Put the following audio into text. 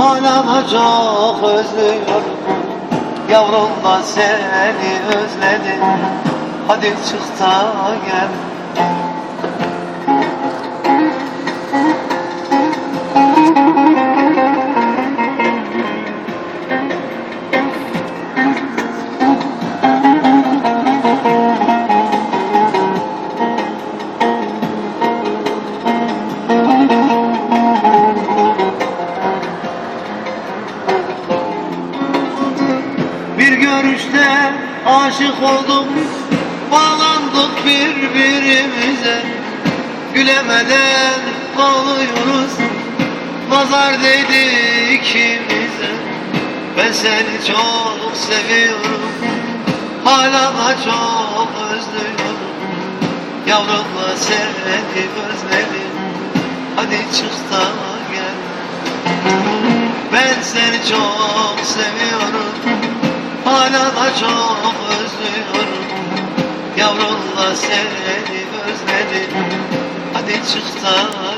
Da çok özlüyorum Yavrumla seni özledim Hadi çık da gel. Bir görüşte aşık oldum. Bağlandık birbirimize. Gülemeden ağlıyoruz Nazar değdi ikimize. Ben seni çok seviyorum. Hala da çok özlüyorum. Yavrumla seni özledim. Hadi çık da gel. Ben seni çok seviyorum Hala da çok özlüyorum Yavrumla seni özledim. Hadi çık da